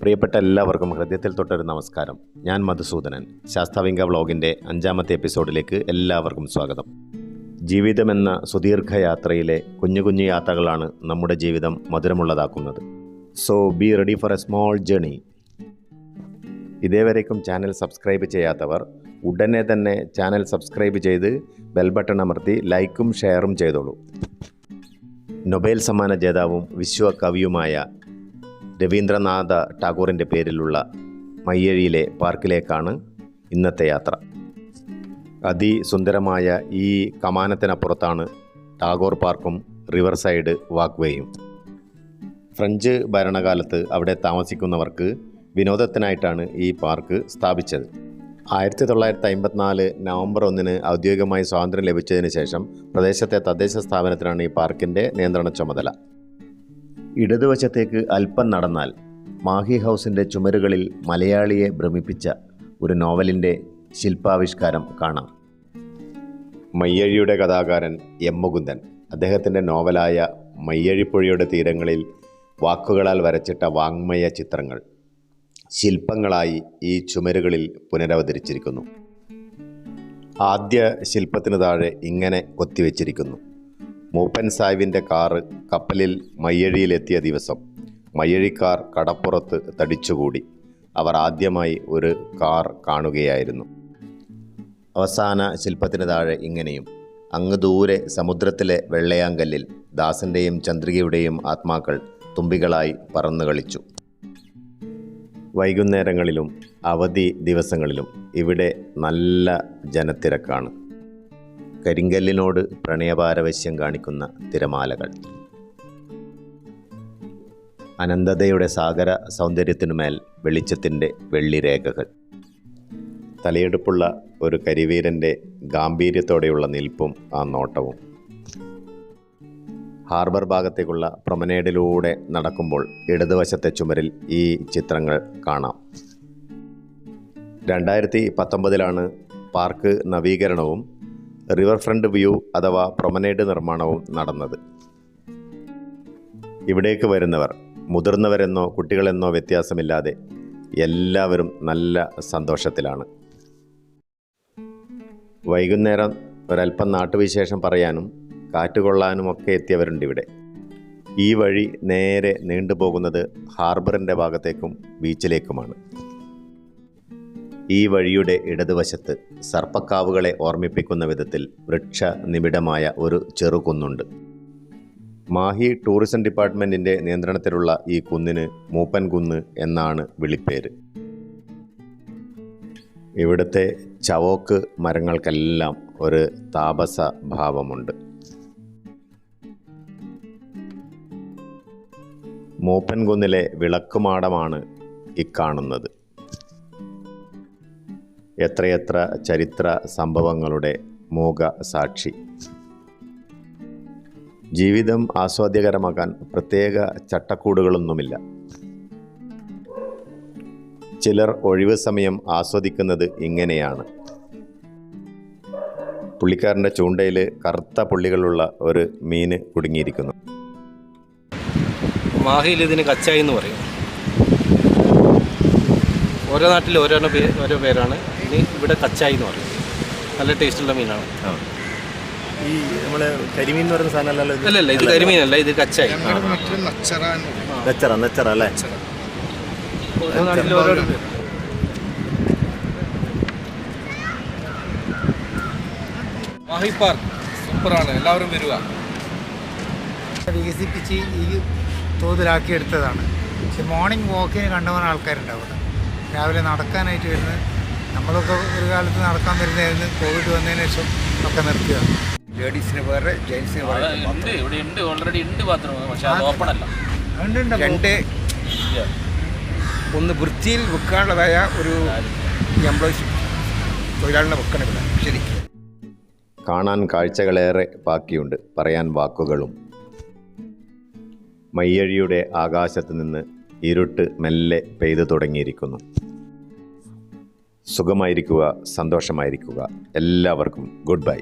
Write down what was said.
പ്രിയപ്പെട്ട എല്ലാവർക്കും ഹൃദയത്തിൽ തൊട്ടൊരു നമസ്കാരം. ഞാൻ മധുസൂദനൻ. ശാസ്താവിംഗ വ്ളോഗിന്റെ അഞ്ചാമത്തെ എപ്പിസോഡിലേക്ക് എല്ലാവർക്കും സ്വാഗതം. ജീവിതമെന്ന സുദീർഘ യാത്രയിലെ കുഞ്ഞു കുഞ്ഞു യാത്രകളാണ് നമ്മുടെ ജീവിതം മധുരമുള്ളതാക്കുന്നത്. So be ready for a small journey ഇതേവരേക്കും channel subscribe ചെയ്യാത്തവർ ഉടനെ തന്നെ ചാനൽ സബ്സ്ക്രൈബ് ചെയ്ത് ബെൽ ബട്ടൺ അമർത്തി ലൈക്കും ഷെയറും ചെയ്തോളൂ. നൊബേൽ സമ്മാന ജേതാവും വിശ്വകവിയുമായ രവീന്ദ്രനാഥ ടാഗോറിന്റെ പേരിലുള്ള മയ്യഴിയിലെ പാർക്കിലേക്കാണ് ഇന്നത്തെ യാത്ര. അതിസുന്ദരമായ ഈ കമാനത്തിനപ്പുറത്താണ് ടാഗോർ പാർക്കും റിവർ സൈഡ് വാക്വേയും. ഫ്രഞ്ച് ഭരണകാലത്ത് അവിടെ താമസിക്കുന്നവർക്ക് വിനോദത്തിനായിട്ടാണ് ഈ പാർക്ക് സ്ഥാപിച്ചത്. ആയിരത്തി തൊള്ളായിരത്തി അമ്പത്തിനാല് നവംബർ ഒന്നിന് ഔദ്യോഗികമായി സ്വാതന്ത്ര്യം ലഭിച്ചതിന് ശേഷം പ്രദേശത്തെ തദ്ദേശ സ്ഥാപനത്തിനാണ് ഈ പാർക്കിന്റെ നിയന്ത്രണ ചുമതല. ഇടതുവശത്തേക്ക് അല്പം നടന്നാൽ മാഹി ഹൗസിന്റെ ചുമരുകളിൽ മലയാളിയെ ഭ്രമിപ്പിച്ച ഒരു നോവലിന്റെ ശില്പാവിഷ്കാരം കാണാം. മയ്യഴിയുടെ കഥാകാരൻ എം. മുകുന്ദൻ അദ്ദേഹത്തിന്റെ നോവലായ മയ്യഴിപ്പുഴയുടെ തീരങ്ങളിൽ വാക്കുകളാൽ വരച്ചിട്ട വാങ്മയ ചിത്രങ്ങൾ ശില്പങ്ങളായി ഈ ചുമരുകളിൽ പുനരവതരിച്ചിരിക്കുന്നു. ആദ്യ ശില്പത്തിന് താഴെ ഇങ്ങനെ കൊത്തിവെച്ചിരിക്കുന്നു. മൂപ്പൻ സാഹിബിന്റെ കാറ് കപ്പലിൽ മയ്യഴിയിലെത്തിയ ദിവസം മയ്യഴിക്കാർ കടപ്പുറത്ത് തടിച്ചുകൂടി. അവർ ആദ്യമായി ഒരു കാർ കാണുകയായിരുന്നു. അവസാന ശില്പത്തിന് താഴെ ഇങ്ങനെയും അങ്ങ് ദൂരെ സമുദ്രത്തിലെ വെള്ളയാങ്കല്ലിൽ ദാസന്റെയും ചന്ദ്രികയുടെയും ആത്മാക്കൾ തുമ്പികളായി പറന്നു കളിച്ചു. വൈകുന്നേരങ്ങളിലും അവധി ദിവസങ്ങളിലും ഇവിടെ നല്ല ജനത്തിരക്കാണ്. കരിങ്കല്ലിനോട് പ്രണയപാരവശ്യം കാണിക്കുന്ന തിരമാലകൾ. അനന്തതയുടെ സാഗര സൗന്ദര്യത്തിനുമേൽ വെളിച്ചത്തിന്റെ വെള്ളിരേഖകൾ. തലയെടുപ്പുള്ള ഒരു കരിവീരന്റെ ഗാംഭീര്യത്തോടെയുള്ള നിൽപ്പും ആ നോട്ടവും. ഹാർബർ ഭാഗത്തേക്കുള്ള പ്രൊമനേഡിലൂടെ നടക്കുമ്പോൾ ഇടതുവശത്തെ ചുമരിൽ ഈ ചിത്രങ്ങൾ കാണാം. രണ്ടായിരത്തി പത്തൊമ്പതിലാണ് പാർക്ക് നവീകരണവും റിവർ ഫ്രണ്ട് വ്യൂ അഥവാ പ്രൊമനേഡ് നിർമ്മാണവും നടന്നത്. ഇവിടേക്ക് വരുന്നവർ മുതിർന്നവരെന്നോ കുട്ടികളെന്നോ വ്യത്യാസമില്ലാതെ എല്ലാവരും നല്ല സന്തോഷത്തിലാണ്. വൈകുന്നേരം ഒരല്പം നാട്ടുവിശേഷം പറയാനും കാറ്റുകൊള്ളാനും ഒക്കെ എത്തിയവരുണ്ട് ഇവിടെ. ഈ വഴി നേരെ നീണ്ടുപോകുന്നത് ഹാർബറിന്റെ ഭാഗത്തേക്കും ബീച്ചിലേക്കുമാണ്. ഈ വഴിയുടെ ഇടതുവശത്ത് സർപ്പക്കാവുകളെ ഓർമ്മിപ്പിക്കുന്ന വിധത്തിൽ വൃക്ഷ നിബിഡമായ ഒരു ചെറുകുന്നുണ്ട് മാഹി ടൂറിസം ഡിപ്പാർട്ട്മെന്റിന്റെ നിയന്ത്രണത്തിലുള്ള ഈ കുന്നിന് മൂപ്പൻ കുന്ന് എന്നാണ് വിളിപ്പേര്. ഇവിടുത്തെ ചവോക്ക് മരങ്ങൾക്കെല്ലാം ഒരു താപസ ഭാവമുണ്ട്. മൂപ്പൻകുന്നിലെ വിളക്കുമാടമാണ് ഇക്കാണുന്നത് എത്രയെത്ര ചരിത്ര സംഭവങ്ങളുടെ മൂക സാക്ഷി ജീവിതം ആസ്വാദ്യകരമാക്കാൻ പ്രത്യേക ചട്ടക്കൂടുകളൊന്നുമില്ല. ചിലർ ഒഴിവ് സമയം ആസ്വദിക്കുന്നത് ഇങ്ങനെയാണ്. പുള്ളിക്കാരന്റെ ചൂണ്ടയിൽ കറുത്ത പുള്ളികളുള്ള ഒരു മീന് കുടുങ്ങിയിരിക്കുന്നു. മാഹിയിൽ ഇതിന് കച്ചായി എന്ന് പറയും. ഓരോ നാട്ടിലും ഓരോ ഓരോ പേരാണ്. ഇനി ഇവിടെ കച്ചായി എന്ന് പറയും. നല്ല ടേസ്റ്റുള്ള മീനാണ്. ഈ നമ്മൾ കരിമീൻ എന്ന് പറയുന്ന സാധനമല്ലല്ലോ അല്ല അല്ല ഇത് കരിമീനല്ല ഇത് കച്ചായി. നെച്ചറ നെച്ചറ അല്ലേ? ഓരോ നാട്ടിൽ ഓരോരോ പേര്. മാഹി പാർക്ക്. സൂപ്പറാണ്. എല്ലാവരും വരിക. വികസിപ്പിച്ച് ഈ തോതിലാക്കി എടുത്തതാണ് പക്ഷെ മോർണിംഗ് വാക്കിന് കണ്ടുപോകുന്ന ആൾക്കാരുണ്ടാവും. രാവിലെ നടക്കാനായിട്ട് വരുന്നത് നമ്മളൊക്കെ ഒരു കാലത്ത് നടക്കാൻ വരുന്നതായിരുന്നു. കോവിഡ് വന്നതിന് ശേഷം ഒക്കെ നിർത്തിയതാണ് ലേഡീസിന് വേറെ ജെൻസിന് വേറെ ഇവിടെ ഉണ്ട്. ഓൾറെഡി ഉണ്ട് ബാത്റൂം പക്ഷെ അത് ഓപ്പൺ അല്ല. രണ്ട് ഒന്ന് വൃത്തിയിൽ വെക്കാനുള്ളതായ ഒരു എംപ്ലോയീസ് തൊഴിലാളിനെ വെക്കണമില്ല ശരിക്കും. കാണാൻ കാഴ്ചകളേറെ ബാക്കിയുണ്ട്. പറയാൻ വാക്കുകളും. മയ്യഴിയുടെ ആകാശത്ത് നിന്ന് ഇരുട്ട് മെല്ലെ പെയ്തു തുടങ്ങിയിരിക്കുന്നു. സുഖമായിരിക്കുക സന്തോഷമായിരിക്കുക. എല്ലാവർക്കും ഗുഡ് ബൈ.